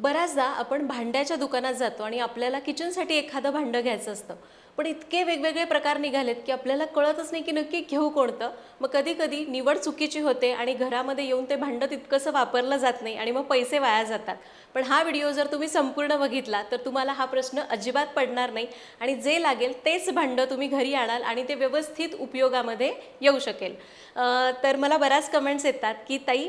बऱ्याचदा आपण भांड्याच्या दुकानात जातो आणि आपल्याला किचनसाठी एखादं भांडं घ्यायचं असतं. पण इतके वेगवेगळे प्रकार निघालेत की आपल्याला कळतच नाही की नक्की घेऊ कोणतं. मग कधी कधी निवड चुकीची होते आणि घरामध्ये येऊन ते भांडं तितकंसं वापरलं जात नाही आणि मग पैसे वाया जातात. पण हा व्हिडिओ जर तुम्ही संपूर्ण बघितला तर तुम्हाला हा प्रश्न अजिबात पडणार नाही आणि जे लागेल तेच भांडं तुम्ही घरी आणाल आणि ते व्यवस्थित उपयोगामध्ये येऊ शकेल. तर मला बऱ्याच कमेंट्स येतात की ताई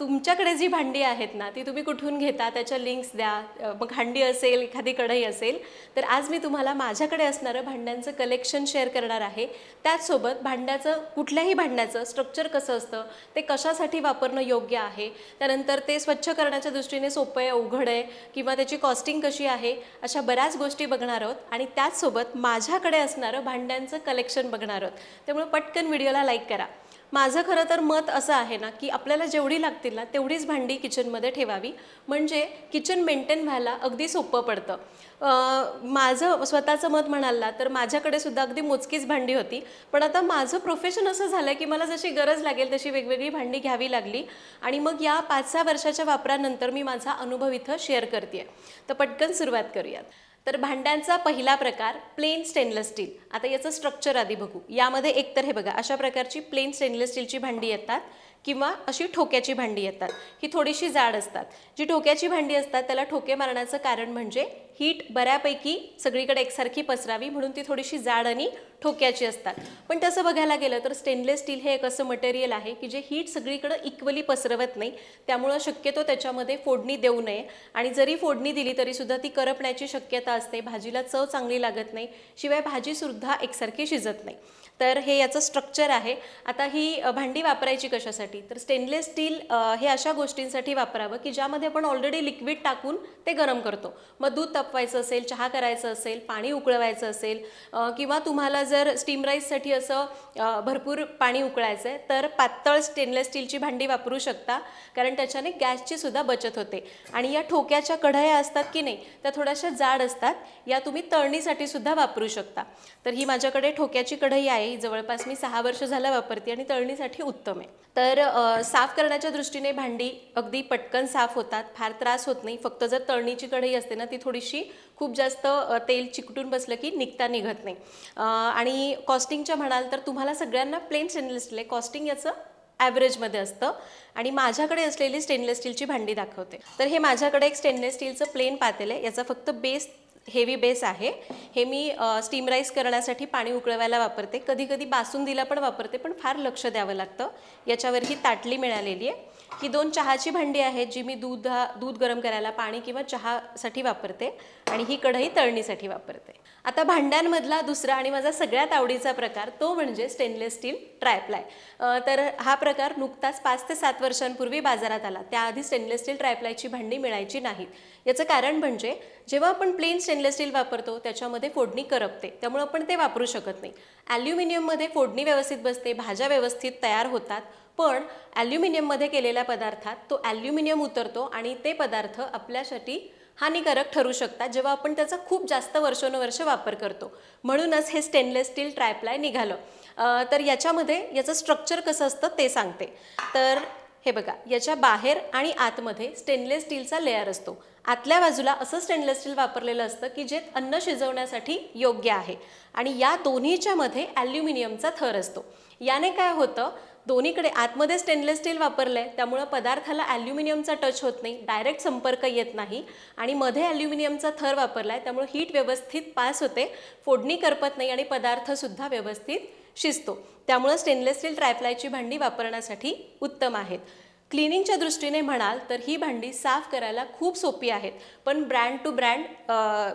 तुमच्याकडे जी भांडी आहेत ना ती तुम्ही कुठून घेता? त्याच्या लिंक्स द्या. मग भांडी असेल एखादी कढई असेल तर आज मी तुम्हाला माझ्याकडे असणारं भांड्यांचं कलेक्शन शेअर करणार आहे. त्याचसोबत भांड्याचं कुठल्याही भांड्याचं स्ट्रक्चर कसं असतं ते कशासाठी वापरणं योग्य आहे? त्यानंतर ते स्वच्छ करण्याच्या दृष्टीने सोपं आहे अवघड आहे किंवा त्याची कॉस्टिंग कशी आहे अशा बऱ्याच गोष्टी बघणार आहोत. आणि त्याचसोबत माझ्याकडे असणारं भांड्यांचं कलेक्शन बघणार आहोत. त्यामुळे पटकन व्हिडिओला लाईक करा. माझं खरं तर मत असं आहे ना की आपल्याला जेवढी लागतील ना तेवढीच भांडी किचनमध्ये ठेवावी. म्हणजे किचन मेंटेन व्हायला अगदी सोपं पडतं. माझं स्वतःचं मत म्हणाल ना तर माझ्याकडे सुद्धा अगदी मोजकीच भांडी होती. पण आता माझं प्रोफेशन असं झालं की मला जशी गरज लागेल तशी वेगवेगळी भांडी घ्यावी लागली. आणि मग या पाच सहा वर्षाच्या वापरानंतर मी माझा अनुभव इथं शेअर करते तर पटकन सुरुवात करूयात. तर भांड्यांचा पहिला प्रकार प्लेन स्टेनलेस स्टील आता याचं स्ट्रक्चर आधी बघू. यामध्ये एकतर हे बघा अशा प्रकारची प्लेन स्टेनलेस स्टीलची भांडी येतात. किंवा अशी ठोक्याची भांडी येतात. ही थोडीशी जाड असतात. जी ठोक्याची भांडी असतात त्याला ठोके मारण्याचं कारण म्हणजे हीट बऱ्यापैकी सगळीकडे एकसारखी पसरावी म्हणून ती थोडीशी जाड आणि ठोक्याची असतात. पण तसं बघायला गेलं तर स्टेनलेस स्टील हे एक असं मटेरियल आहे की जे हीट सगळीकडं इक्वली पसरवत नाही. त्यामुळं शक्यतो त्याच्यामध्ये फोडणी देऊ नये. आणि जरी फोडणी दिली तरीसुद्धा ती करपण्याची शक्यता असते. भाजीला चव चांगली लागत नाही. शिवाय भाजीसुद्धा एकसारखी शिजत नाही. तर हे याचं स्ट्रक्चर आहे. आता ही भांडी वापरायची कशासाठी? तर स्टेनलेस स्टील हे अशा गोष्टींसाठी वापरावं की ज्यामध्ये आपण ऑलरेडी लिक्विड टाकून ते गरम करतो. मग दूध तापवायचं असेल चहा करायचं असेल पाणी उकळवायचं असेल किंवा तुम्हाला जर स्टीम राईससाठी असं भरपूर पाणी उकळायचं आहे तर पातळ स्टेनलेस स्टीलची भांडी वापरू शकता. कारण त्याच्याने गॅसची सुद्धा बचत होते. आणि या ठोक्याच्या कढया असतात की नाही त्या थोड्याशा जाड असतात. या तुम्ही तळणीसाठी सुद्धा वापरू शकता. तर ही माझ्याकडे ठोक्याची कढई आहे. आहे. जवळपास मी सहा वर्ष झालं वापरते आणि तळणीसाठी उत्तम आहे. तर साफ करण्याच्या दृष्टीने भांडी अगदी पटकन साफ होतात. फार त्रास होत नाही. फक्त जर तळणीची कढई असते ना ती थोडीशी खूप जास्त तेल चिकटून बसलं की निघता निघत नाही. आणि कॉस्टिंगच्या म्हणाल तर तुम्हाला सगळ्यांना प्लेन स्टेनलेस स्टील आहे. कॉस्टिंग याचं ॲव्हरेजमध्ये असतं. आणि माझ्याकडे असलेली स्टेनलेस स्टीलची भांडी दाखवते. तर हे माझ्याकडे एक स्टेनलेस स्टीलचं प्लेन पातेल आहे. याचा फक्त बेस हेवी बेस आहे. हे मी स्टीम राईस करण्यासाठी पाणी उकळवायला वापरते. कधी कधी बासुंदीला पण वापरते पण फार लक्ष द्यावं लागतं. याच्यावर ही ताटली मिळालेली आहे. ही दोन चहाची भांडी आहेत जी मी दूध दूध गरम करायला पाणी किंवा चहासाठी वापरते आणि ही कढई तळणीसाठी वापरते. आता भांड्यांमधला दुसरा आणि माझा सगळ्यात आवडीचा प्रकार तो म्हणजे स्टेनलेस स्टील ट्रायप्लाय तर हा प्रकार नुकताच पाच ते सात वर्षांपूर्वी बाजारात आला. त्याआधी स्टेनलेस स्टील ट्रायप्लायची भांडी मिळायची नाहीत. याचं कारण म्हणजे जेव्हा आपण प्लेन स्टेनलेस स्टील वापरतो त्याच्यामध्ये फोडणी करपते. त्यामुळे आपण ते वापरू शकत नाही. ॲल्युमिनियममध्ये फोडणी व्यवस्थित बसते भाज्या व्यवस्थित तयार होतात. पण ॲल्युमिनियममध्ये केलेल्या पदार्थात तो ॲल्युमिनियम उतरतो आणि ते पदार्थ आपल्यासाठी हानिकारक ठरू शकतात जेव्हा आपण त्याचा खूप जास्त वर्षानुवर्ष वापर करतो. म्हणूनच हे स्टेनलेस स्टील ट्रायप्लाय निघालं. तर याच्यामध्ये याचं स्ट्रक्चर कसं असतं ते सांगते. तर हे बघा याच्या बाहेर आणि आतमध्ये स्टेनलेस स्टीलचा लेअर असतो. आतल्या बाजूला असं स्टेनलेस स्टील वापरलेलं असतं की जे अन्न शिजवण्यासाठी योग्य आहे. आणि या दोन्हीच्या मध्ये ॲल्युमिनियमचा थर असतो. याने काय होतं दोन्हीकडे आतमध्ये स्टेनलेस स्टील वापरलं आहे त्यामुळं पदार्थाला ॲल्युमिनियमचा टच होत नाही डायरेक्ट संपर्क येत नाही. आणि मध्ये ॲल्युमिनियमचा थर वापरला आहे त्यामुळे हीट व्यवस्थित पास होते फोडणी करपत नाही आणि पदार्थसुद्धा व्यवस्थित शिजतो. त्यामुळं स्टेनलेस स्टील ट्रायप्लायची भांडी वापरण्यासाठी उत्तम आहेत. क्लिनिंगच्या दृष्टीने म्हणाल तर ही भांडी साफ करायला खूप सोपी आहेत. पण ब्रँड टू ब्रँड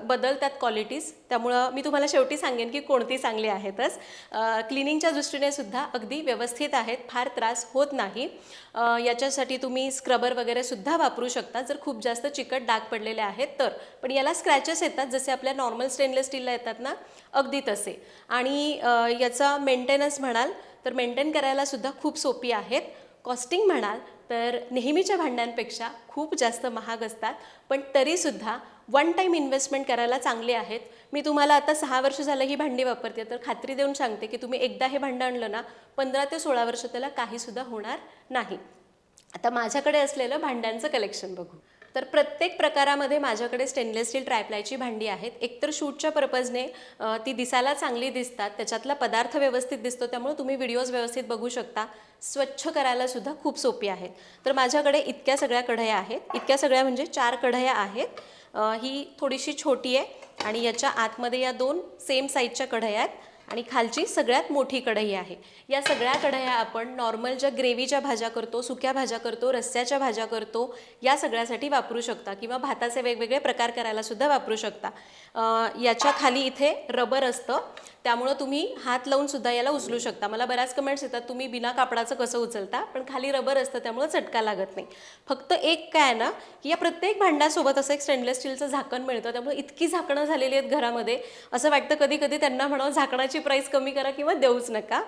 बदलतात क्वालिटीज. त्यामुळं मी तुम्हाला शेवटी सांगेन की कोणती चांगली आहेतच. क्लिनिंगच्या दृष्टीने सुद्धा अगदी व्यवस्थित आहेत. फार त्रास होत नाही. याच्यासाठी तुम्ही स्क्रबर वगैरे सुद्धा वापरू शकता. जर खूप जास्त चिकट डाग पडलेले आहेत तर. पण याला स्क्रॅचेस येतात. जसे आपल्या नॉर्मल स्टेनलेस स्टीलला येतात ना अगदी तसे. आणि याचा मेंटेनन्स म्हणाल तर मेंटेन करायला सुद्धा खूप सोपी आहेत. कॉस्टिंग म्हणाल तर नेहमीच्या भांड्यांपेक्षा खूप जास्त महाग असतात. पण तरीसुद्धा वन टाईम इन्व्हेस्टमेंट करायला चांगले आहेत. मी तुम्हाला आता सहा वर्ष झालं ही भांडी वापरते तर खात्री देऊन सांगते की तुम्ही एकदा हे भांडं आणलं ना पंधरा ते सोळा वर्ष त्याला काहीसुद्धा होणार नाही. आता माझ्याकडे असलेलं भांड्यांचं कलेक्शन बघू. तर प्रत्येक प्रकारामध्ये माझ्याकडे स्टेनलेस स्टील ट्रायप्लायची भांडी आहेत. एकतर शूटच्या पर्पजने ती दिसायला चांगली दिसतात त्याच्यातला पदार्थ व्यवस्थित दिसतो त्यामुळे तुम्ही व्हिडिओज व्यवस्थित बघू शकता. स्वच्छ करायला सुद्धा खूप सोपी आहेत. तर माझ्याकडे इतक्या सगळ्या कढया आहेत. इतक्या सगळ्या म्हणजे चार कढया आहेत. ही थोडीशी छोटी आहे आणि याच्या आतमध्ये या दोन सेम साईजच्या कढया आहेत. आणि खालची सगळ्यात मोठी कढई आहे. या सगळ्या कढया आपण नॉर्मल ज्या ग्रेव्हीच्या भाज्या करतो सुक्या भाज्या करतो रस्स्याच्या भाज्या करतो या सगळ्यासाठी वापरू शकता किंवा भाताचे वेगवेगळे प्रकार करायला सुद्धा वापरू शकता. याच्या खाली इथे रबर असतं. त्यामुळं तुम्ही हात लावून सुद्धा याला उचलू शकता. मला बऱ्याच कमेंट्स येतात तुम्ही बिना कापडाचं कसं उचलता? पण खाली रबर असतं त्यामुळं चटका लागत नाही. फक्त एक काय आहे ना की या प्रत्येक भांड्यासोबत असं एक स्टेनलेस स्टीलचं झाकण मिळतं. त्यामुळे इतकी झाकणं झालेली आहेत घरामध्ये. असं वाटतं कधी कधी त्यांना म्हणावं झाकणाची प्राईस कमी करा किंवा देऊच नका.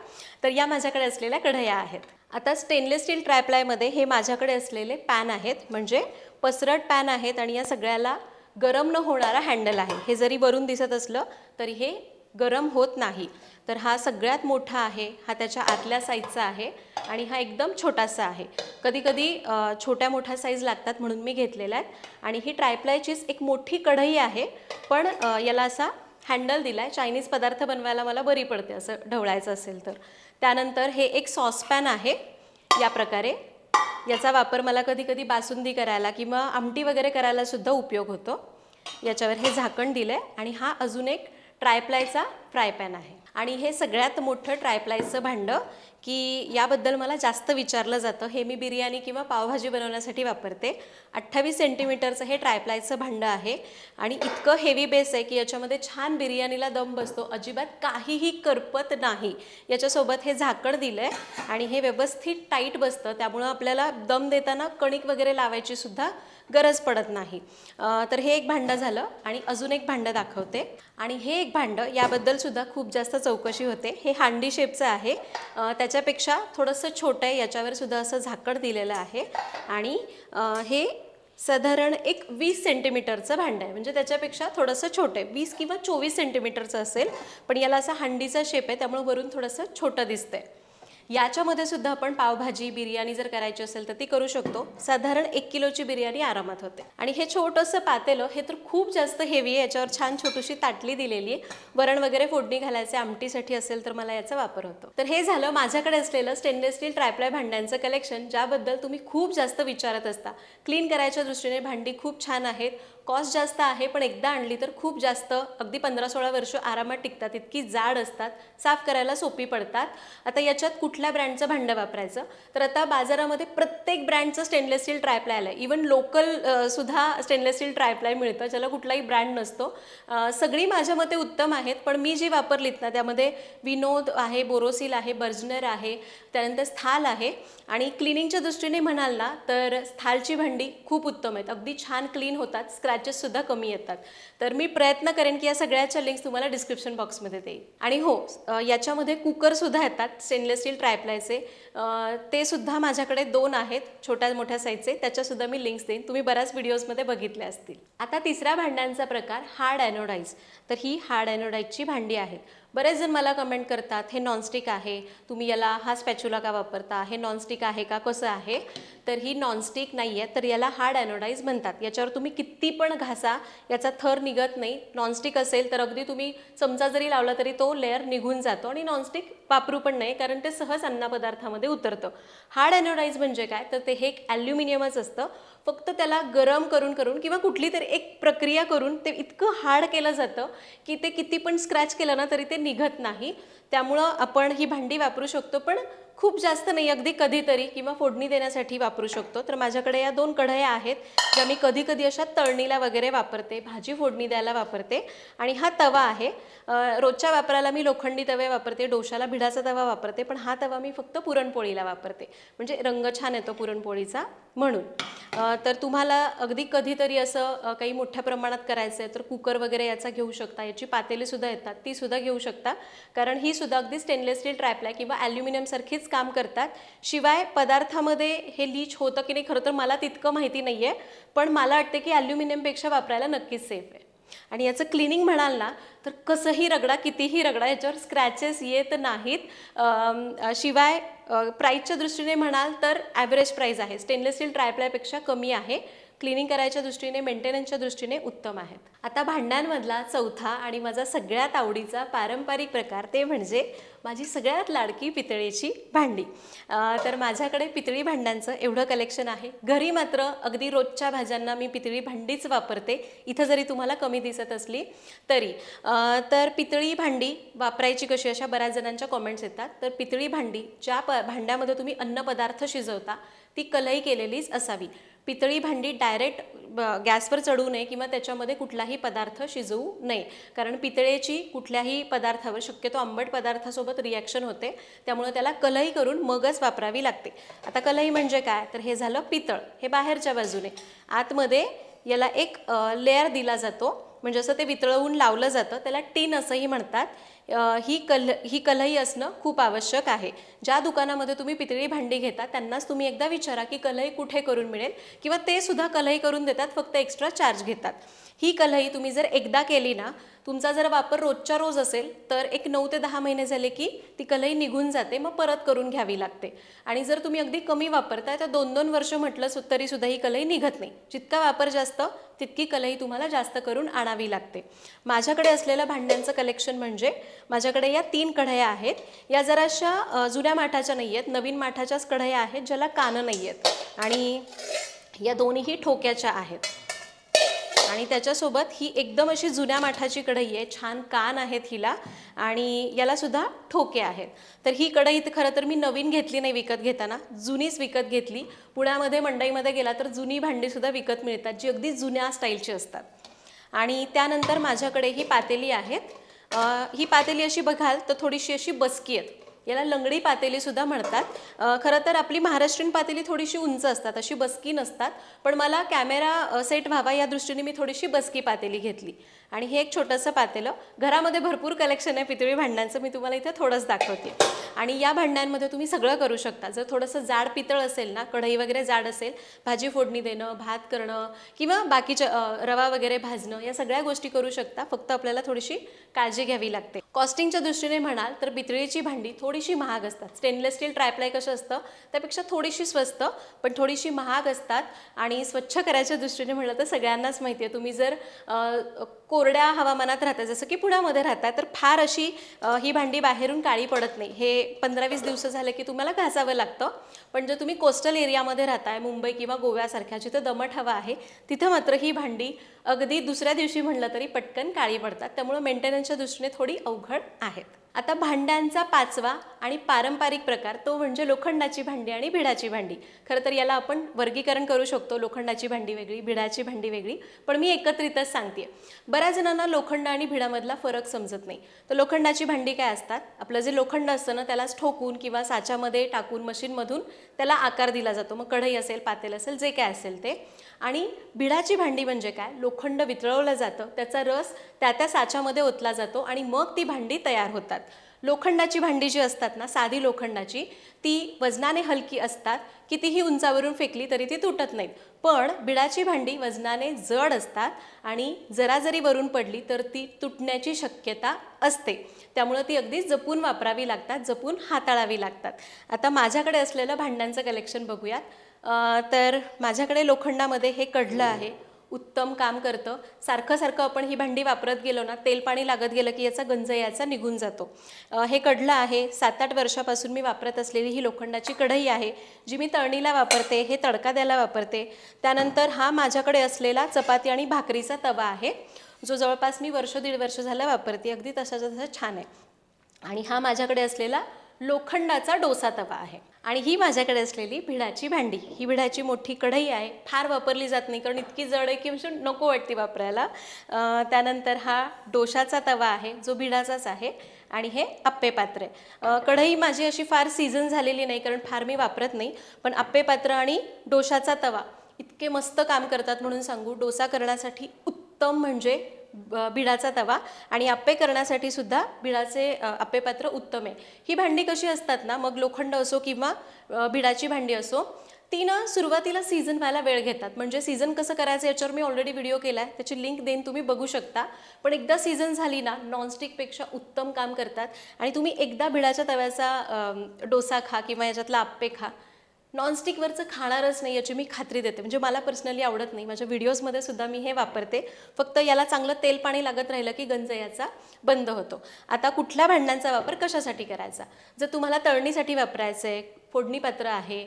तर या माझ्याकडे असलेल्या कढया आहेत. आता स्टेनलेस स्टील ट्रायप्लायमध्ये हे माझ्याकडे असलेले पॅन आहेत. म्हणजे पसरट पॅन आहेत आणि या सगळ्याला गरम न होणारा हँडल आहे. हे जरी वरून दिसत असलं तरी हे गरम होत नाही. तर हा सगळ्यात मोठा आहे हा त्याच्या आतल्या साईजचा आहे आणि हा एकदम छोटासा आहे. कधीकधी छोट्या मोठ्या साईज लागतात म्हणून मी घेतलेला आहे. आणि ही ट्रायप्लायचीच एक मोठी कढई आहे पण याला असा हँडल दिला आहे चायनीज पदार्थ बनवायला मला बरी पडते असं ढवळायचं असेल तर. त्यानंतर हे एक सॉसपॅन आहे या प्रकारे. याचा वापर मला कधी कधी बासुंदी करायला किंवा आमटी वगैरे करायला सुद्धा उपयोग होतो. याच्यावर हे झाकण दिलं आहे आणि हा अजून एक ट्रायप्लायचा फ्राय पॅन आहे. आणि हे सगळ्यात मोठं ट्रायप्लायचं भांडं की याबद्दल मला जास्त विचारलं जातं. हे मी बिर्याणी किंवा पावभाजी बनवण्यासाठी वापरते. अठ्ठावीस सेंटीमीटरचं हे ट्रायप्लायचं भांडं आहे. आणि इतकं हेवी बेस आहे की याच्यामध्ये छान बिर्याणीला दम बसतो. अजिबात काहीही करपत नाही. याच्यासोबत हे झाकण दिलं आहे आणि हे व्यवस्थित टाईट बसतं. त्यामुळं आपल्याला दम देताना कणिक वगैरे लावायची सुद्धा गरज पडत नाही. तर हे एक भांडं झालं आणि अजून एक भांडं दाखवते. आणि हे एक भांडं याबद्दल सुद्धा खूप जास्त चौकशी होते. हे हांडी शेपचं आहे. त्याच्यापेक्षा थोडंसं छोटं आहे. याच्यावर सुद्धा असं झाकण दिलेलं आहे. आणि हे साधारण एक वीस सेंटीमीटरचं भांडं आहे. म्हणजे त्याच्यापेक्षा थोडंसं छोटं आहे. वीस किंवा चोवीस सेंटीमीटरचं असेल. पण याला असं हांडीचा शेप आहे. त्यामुळे वरून थोडंसं छोटं दिसतंय. याच्यामध्ये सुद्धा आपण पावभाजी बिर्याणी जर करायची असेल तर ती करू शकतो. साधारण एक किलोची बिर्याणी आरामात होते. आणि हे छोटंसं पातेलं हो, हे तर खूप जास्त हेवी आहे याच्यावर छान छोटीशी ताटली दिलेली आहे. वरण वगैरे फोडणी घालायचे आमटीसाठी असेल तर मला याचा वापर होतो. तर हे झालं माझ्याकडे असलेलं स्टेनलेस स्टील ट्रायप्लाय भांड्यांचं कलेक्शन ज्याबद्दल तुम्ही खूप जास्त विचारत असता. क्लीन करायच्या दृष्टीने भांडी खूप छान आहेत. कॉस्ट जास्त आहे पण एकदा आणली तर खूप जास्त. अगदी पंधरा सोळा वर्ष आरामात टिकतात इतकी जाड असतात साफ करायला सोपी पडतात. आता याच्यात कुठल्या ब्रँडचं भांडं वापरायचं? तर आता बाजारामध्ये प्रत्येक ब्रँडचं स्टेनलेस स्टील ट्रायप्लाय आलं इवन लोकल सुद्धा स्टेनलेस स्टील ट्रायप्लाय मिळतं ज्याला कुठलाही ब्रँड नसतो. सगळी माझ्या मते उत्तम आहेत पण मी जी वापरलीत ना त्यामध्ये विनोद आहे बोरोसिल आहे बर्जनर आहे त्यानंतर स्थाल आहे. आणि क्लिनिंगच्या दृष्टीने म्हणाल ना तर स्थालची भांडी खूप उत्तम आहेत. अगदी छान क्लीन होतात बॅचेससुद्धा कमी येतात. तर मी प्रयत्न करेन की या सगळ्याच्या लिंक्स तुम्हाला डिस्क्रिप्शन बॉक्समध्ये देईल आणि हो याच्यामध्ये कुकरसुद्धा येतात स्टेनलेस स्टील ट्रायप्लायचे अ, ते सुद्धा माझ्याकडे दोन आहेत छोट्या मोठ्या साईजचे त्याच्यासुद्धा मी लिंक्स देईन. तुम्ही बऱ्याच व्हिडिओजमध्ये बघितले असतील. आता तिसऱ्या भांड्यांचा प्रकार हार्ड ॲनोडाईज तर ही हार्ड ॲनोडाईजची भांडी आहेत. बरेच जण मला कमेंट करतात हे नॉनस्टिक आहे तुम्ही याला हा स्पॅच्युला का वापरता? हे नॉनस्टिक आहे का? कसं आहे? तर ही नॉनस्टिक नाही आहे तर याला हार्ड ॲनोडाईज म्हणतात. याच्यावर तुम्ही किती पण घासा याचा थर निघत नाही. नॉनस्टिक असेल तर अगदी तुम्ही चमचा जरी लावला तरी तो लेअर निघून जातो आणि नॉनस्टिक वापरू पण नाही कारण ते सहज अन्नपदार्थामध्ये उतरतं. हार्ड ॲनोडाईज म्हणजे काय? तर ते हे एक ॲल्युमिनियमच असतं. फक्त त्याला गरम करून करून किंवा कुठली तरी एक प्रक्रिया करून ते इतकं हार्ड केलं जातं की ते किती पण स्क्रॅच केलं ना तरी ते निघत नाही. त्यामुळं आपण ही भांडी वापरू शकतो पण खूप जास्त नाही अगदी कधीतरी किंवा फोडणी देण्यासाठी वापरू शकतो. तर माझ्याकडे या दोन कढया आहेत ज्या मी कधी कधी अशा तळणीला वगैरे वापरते भाजी फोडणी द्यायला वापरते. आणि हा तवा आहे. रोजच्या वापराला मी लोखंडी तवे वापरते डोशाला भिडाचा तवा वापरते पण हा तवा मी फक्त पुरणपोळीला वापरते. म्हणजे रंग छान येतो पुरणपोळीचा म्हणून. तर तुम्हाला अगदी कधीतरी असं काही मोठ्या प्रमाणात करायचं आहे तर कुकर वगैरे याचा घेऊ शकता. याची पातेलीसुद्धा येतात तीसुद्धा घेऊ शकता. कारण ही सुद्धा अगदी स्टेनलेस स्टील ट्रॅपला किंवा ॲल्युमिनियमसारखीच काम करतात. शिवाय पदार्थामध्ये हे लीच होतं की नाही खरं तर मला तितकं माहिती नाही आहे पण मला वाटते की ॲल्युमिनियमपेक्षा वापरायला नक्कीच सेफ आहे. आणि याचं क्लिनिंग म्हणाल ना तर कसंही रगडा कितीही रगडा याच्यावर स्क्रॅचेस येत नाहीत. शिवाय प्राईजच्या दृष्टीने म्हणाल तर ॲव्हरेज प्राईज आहे. स्टेनलेस स्टील ट्रायप्लायपेक्षा कमी आहे. क्लिनिंग करायच्या दृष्टीने मेंटेनन्सच्या दृष्टीने उत्तम आहेत. आता भांड्यांमधला चौथा आणि माझा सगळ्यात आवडीचा पारंपरिक प्रकार ते म्हणजे माझी सगळ्यात लाडकी पितळेची भांडी. तर माझ्याकडे पितळी भांड्यांचं एवढं कलेक्शन आहे. घरी मात्र अगदी रोजच्या भाज्यांना मी पितळी भांडीच वापरते. इथं जरी तुम्हाला कमी दिसत असली तरी. तर पितळी भांडी वापरायची कशी? अशा बऱ्याच जणांच्या कॉमेंट्स येतात. तर पितळी भांडी ज्या प भांड्यामध्ये तुम्ही अन्नपदार्थ शिजवता ती कलई केलेलीच असावी. पितळी भांडी डायरेक्ट गॅसवर चढवू नये किंवा त्याच्यामध्ये कुठलाही पदार्थ शिजवू नये. कारण पितळेची कुठल्याही पदार्थावर शक्यतो आंबट पदार्थासोबत रिॲक्शन होते. त्यामुळे त्याला कलई करून मगच वापरावी लागते. आता कलई म्हणजे काय? तर हे झालं पितळ. हे बाहेरच्या बाजूने. आतमध्ये याला एक लेअर दिला जातो. म्हणजे असं ते वितळवून लावलं जातं. त्याला टीन असंही म्हणतात. ही कल ही कलई असणं खूप आवश्यक आहे. ज्या दुकानामध्ये तुम्ही पितळी भांडी घेता त्यांनाच तुम्ही एकदा विचारा की कलई कुठे करून मिळेल किंवा ते सुद्धा कलई करून देतात फक्त एक्स्ट्रा चार्ज घेतात. ही कलई तुम्ही जर एकदा केली ना तुमचा जर वापर रोजच्या रोज असेल तर एक नऊ ते दहा महिने झाले की ती कलई निघून जाते मग परत करून घ्यावी लागते. आणि जर तुम्ही अगदी कमी वापरताय तर दोन दोन वर्ष म्हटलं तरीसुद्धा तरी सुद्धा ही कलई निघत नाही. जितका वापर जास्त तितकी कलई तुम्हाला जास्त करून आणावी लागते. माझ्याकडे असलेलं भांड्यांचं कलेक्शन म्हणजे माझ्याकडे या तीन कढया आहेत. या जराशा जुन्या माठाच्या नाही आहेत नवीन माठाच्याच कढया आहेत ज्याला कानं नाही आहेत आणि या दोन्हीही ठोक्याच्या आहेत. आणि त्याच्यासोबत ही एकदम अशी जुन्या माठाची कढई आहे. छान कान आहेत हिला आणि यालासुद्धा ठोके आहेत. तर ही कढई खरं तर मी नवीन घेतली नाही विकत घेताना. जुनीच विकत घेतली. पुण्यामध्ये मंडईमध्ये गेला तर जुनी भांडीसुद्धा विकत मिळतात जी अगदी जुन्या स्टाईलची असतात. आणि त्यानंतर माझ्याकडे ही पातेली आहेत. ही पातेली अशी बघाल तर थोडीशी अशी बसकी आहेत. याला लंगडी पातेली सुद्धा म्हणतात. खरं तर आपली महाराष्ट्रीयन पातेली थोडीशी उंच असतात अशी बसकी नसतात. पण मला कॅमेरा सेट व्हावा या दृष्टीने मी थोडीशी बसकी पातेली घेतली. आणि हे एक छोटंसं पातेलं. घरामध्ये भरपूर कलेक्शन आहे पितळी भांड्यांचं मी तुम्हाला इथे थोडंच दाखवते. आणि या भांड्यांमध्ये तुम्ही सगळं करू शकता. जर थोडंसं जाड पितळ असेल ना कढई वगैरे जाड असेल भाजी फोडणी देणं भात करणं किंवा बाकीच्या रवा वगैरे भाजणं या सगळ्या गोष्टी करू शकता. फक्त आपल्याला थोडीशी काळजी घ्यावी लागते. कॉस्टिंगच्या दृष्टीने म्हणाल तर पितळीची भांडी थोडीशी महाग असतात. स्टेनलेस स्टील ट्रायप्लाय कसं असतं? त्यापेक्षा थोडीशी स्वस्त पण थोडीशी महाग असतात. आणि स्वच्छ करायच्या दृष्टीने म्हटलं तर सगळ्यांनाच माहिती आहे. तुम्ही जर को कोरड्या हवामानात राहतात. जसं की पुण्यामध्ये राहतात तर फार अशी ही भांडी बाहेरून काळी पडत नाही. हे पंधरा वीस दिवस झाले की तुम्हाला घासावं लागतं. पण जर तुम्ही कोस्टल एरियामध्ये राहताय मुंबई किंवा गोव्यासारख्या जिथं दमट हवा आहे तिथं मात्र ही भांडी अगदी दुसऱ्या दिवशी म्हणलं तरी पटकन काळी पडतात. त्यामुळे मेंटेनन्सच्या दृष्टीने थोडी अवघड आहेत. आता भांड्यांचा पाचवा आणि पारंपरिक प्रकार तो म्हणजे लोखंडाची भांडी आणि भिडाची भांडी. खरं तर याला आपण वर्गीकरण करू शकतो. लोखंडाची भांडी वेगळी भिडाची भांडी वेगळी. पण मी एकत्रितच सांगते बऱ्याच जणांना लोखंड आणि भिडामधला फरक समजत नाही. तर लोखंडाची भांडी काय असतात? आपलं जे लोखंड असतं ना त्याला ठोकून किंवा साच्यामध्ये टाकून मशीनमधून त्याला आकार दिला जातो. मग कढई असेल पातेल असेल जे काय असेल ते. आणि भिडाची भांडी म्हणजे काय? लोखंड वितळवलं जातं त्याचा रस त्या त्या साच्यामध्ये ओतला जातो आणि मग ती भांडी तयार होतात. लोखंडाची भांडी जी असतात ना साधी लोखंडाची ती वजनाने हलकी असतात कितीही उंचावरून फेकली तरी ती तुटत नाहीत. पण बिडाची भांडी वजनाने जड असतात आणि जरा जरी वरून पडली तर ती तुटण्याची शक्यता असते. त्यामुळं ती अगदी जपून वापरावी लागतात जपून हाताळावी लागतात. आता माझ्याकडे असलेलं भांड्यांचं कलेक्शन बघूयात. तर माझ्याकडे लोखंडामध्ये हे कढलं आहे. उत्तम काम करतं. सारखं सारखं आपण ही भांडी वापरत गेलो ना तेल पाणी लागत गेलं की याचा गंज याचा निघून जातो. हे कडलं आहे. सात आठ वर्षापासून मी वापरत असलेली ही लोखंडाची कढई आहे जी मी तळणीला वापरते हे तडका द्यायला वापरते. त्यानंतर हा माझ्याकडे असलेला चपाती आणि भाकरीचा तवा आहे जो जवळपास मी वर्ष दीड वर्ष झाला वापरते. अगदी तसाचा तसा छान आहे. आणि हा माझ्याकडे असलेला लोखंडाचा डोसा तवा आहे. आणि ही माझ्याकडे असलेली भिडाची भांडी. ही भिडाची मोठी कढई आहे. फार वापरली जात नाही कारण इतकी जड आहे की म्हणजे नको वाटते वापरायला. त्यानंतर हा डोशाचा तवा आहे जो भिडाचाच आहे आणि हे आप्पे पात्र. आहे कढई माझी अशी फार सीझन झालेली नाही कारण फार मी वापरत नाही पण आप्पे पात्र आणि डोशाचा तवा इतके मस्त काम करतात म्हणून सांगू डोसा करण्यासाठी उत्तम म्हणजे बिडाचा तवा आणि आप्पे करण्यासाठी सुद्धा बिडाचे अ, आप्पे पात्र उत्तम आहे. ही भांडी कशी असतात ना मग लोखंड असो किंवा बिडाची भांडी असो ती ना सुरुवातीला सीझन व्हायला वेळ घेतात. म्हणजे सीझन कसं करायचं याच्यावर मी ऑलरेडी व्हिडिओ केला आहे त्याची लिंक देईन तुम्ही बघू शकता. पण एकदा सीझन झाली ना नॉनस्टिकपेक्षा उत्तम काम करतात. आणि तुम्ही एकदा भिडाच्या तव्याचा डोसा खा किंवा याच्यातला आप्पे खा नॉनस्टिकवरचं खाणारच नाही याची मी खात्री देते. म्हणजे मला पर्सनली आवडत नाही. माझ्या व्हिडिओजमध्ये सुद्धा मी हे वापरते. फक्त याला चांगलं तेल पाणी लागत राहिलं की गंज याचा बंद होतो. आता कुठल्या भांड्यांचा वापर कशासाठी करायचा? जर तुम्हाला तळणीसाठी वापरायचं आहे फोडणी पात्र आहे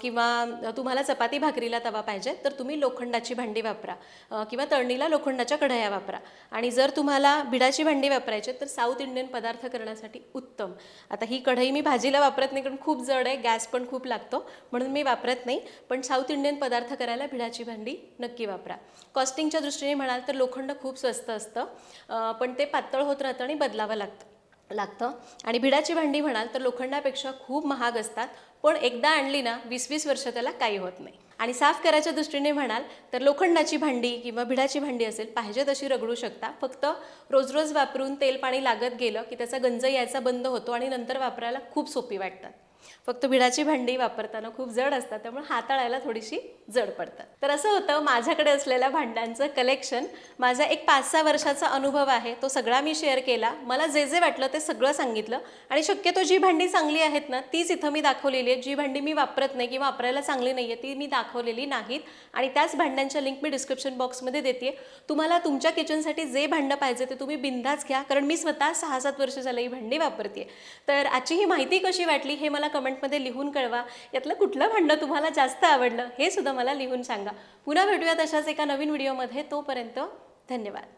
किंवा तुम्हाला चपाती भाकरीला तवा पाहिजे तर तुम्ही लोखंडाची भांडी वापरा किंवा तळणीला लोखंडाच्या कढया वापरा. आणि जर तुम्हाला भिडाची भांडी वापरायची तर साऊथ इंडियन पदार्थ करण्यासाठी उत्तम. आता ही कढई मी भाजीला वापरत नाही कारण खूप जड आहे गॅस पण खूप लागतो म्हणून मी वापरत नाही. पण साऊथ इंडियन पदार्थ करायला भिडाची भांडी नक्की वापरा. कॉस्टिंगच्या दृष्टीने म्हणाल तर लोखंड खूप स्वस्त असतं पण ते पातळ होत राहतं आणि बदलावं लागतं. लागतं. आणि भिडाची भांडी म्हणाल तर लोखंडापेक्षा खूप महाग असतात. पण एकदा आणली ना वीस वीस वर्ष त्याला काही होत नाही. आणि साफ करायच्या दृष्टीने म्हणाल तर लोखंडाची भांडी किंवा भिडाची भांडी असेल पाहिजे तशी रगडू शकता. फक्त रोज रोज वापरून तेल पाणी लागत गेलं की त्याचा गंज यायचा बंद होतो आणि नंतर वापरायला खूप सोपी वाटतात. फक्त भिडाची भांडी वापरताना खूप जड असतात त्यामुळे हाताळायला थोडीशी जड पडतात. तर असं होतं माझ्याकडे असलेल्या भांड्यांचं कलेक्शन माझा एक पाच सहा वर्षाचा अनुभव आहे तो सगळा मी शेअर केला. मला जे जे वाटलं ते सगळं सांगितलं आणि शक्यतो जी भांडी चांगली आहेत ना तीच इथं मी दाखवलेली आहे जी भांडी मी वापरत नाही किंवा वापरायला चांगली नाही आहे ती मी दाखवलेली नाहीत. आणि त्याच भांड्यांच्या लिंक मी डिस्क्रिप्शन बॉक्समध्ये देते तुम्हाला तुमच्या किचनसाठी जे भांडं पाहिजे ते तुम्ही बिंदाच घ्या कारण मी स्वतः सहा सात वर्ष झालं ही भांडी वापरते तर आजची ही माहिती कशी वाटली हे मला कमेंटमध्ये लिहून कळवा. यातलं कुठलं भांडणं तुम्हाला जास्त आवडलं हे सुद्धा मला लिहून सांगा. पुन्हा भेटूयात अशाच एका नवीन व्हिडिओमध्ये. तोपर्यंत धन्यवाद.